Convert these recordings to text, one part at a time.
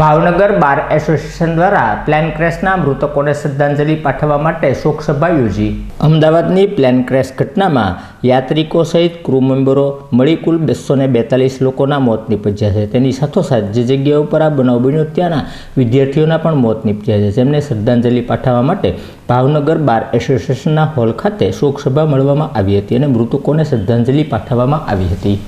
Bhavnagar bar association દ્વારા plane ક્રેશના મૃતકોને શ્રદ્ધાંજલિ પાઠવવા માટે શોકસભા યોજી. અમદાવાદની પ્લેન ક્રેશ ઘટનામાં યાત્રિકો સહિત ક્રૂ મેમ્બરો મળી કુલ બસો ને બેતાલીસ લોકોના મોત નીપજ્યા છે. તેની સાથોસાથ જે જગ્યા ઉપર આ બનાવ બન્યો ત્યાંના વિદ્યાર્થીઓના પણ મોત નીપજ્યા છે. જેમને શ્રદ્ધાંજલિ પાઠવવા માટે ભાવનગર બાર એસોસિએશનના હોલ ખાતે શોકસભા મળવામાં આવી હતી અને મૃતકોને શ્રદ્ધાંજલિ પાઠવવામાં આવી હતી.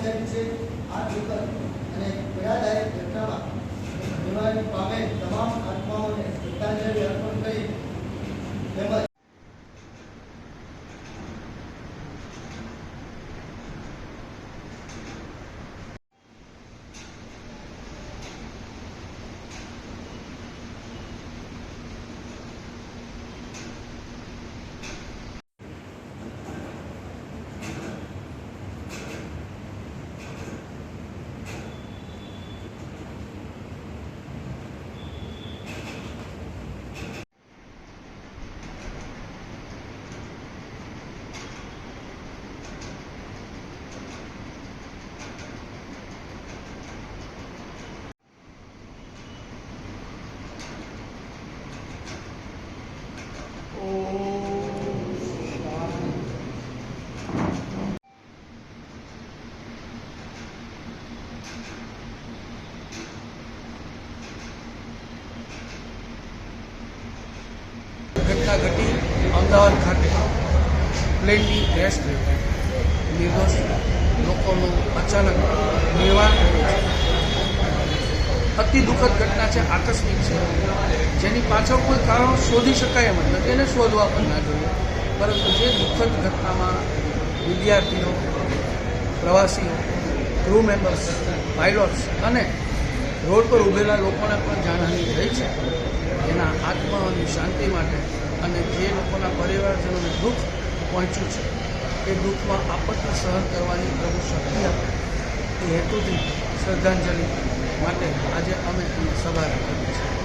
આ દુઃખદ અને પીડાદાયક ઘટનામાં નિવારણ પામે તમામ આત્માઓને શ્રદ્ધાંજલિ અર્પણ કરી તેમજ ઘટના ઘટી અમદાવાદ ખાતે પ્લેનની ક્રેશ થઈ નિર્દોષ લોકોનું અચાનક નિર્વાણ થયું છે. અતિ દુઃખદ ઘટના છે, આકસ્મિક છે. જેની પાછળ કોઈ કારણ શોધી શકાય એમ નથી. એને શોધવા પણ ના જોઈએ. પરંતુ જે દુઃખદ ઘટનામાં વિદ્યાર્થીઓ, પ્રવાસીઓ ક્રૂ મેમ્બર્સ પાયલોટ્સ અને રોડ પર ઊભેલા લોકોને પણ જાણહાની થઈ છે. એના આત્માઓની શાંતિ માટે અને જે લોકોના પરિવારજનોને દુઃખ પહોંચ્યું છે, એ દુઃખમાં આપત્તિ સહન કરવાની પ્રભુ શક્તિ આપે. એ હેતુથી શ્રદ્ધાંજલિ માટે આજે અમે સભા રાખીએ છે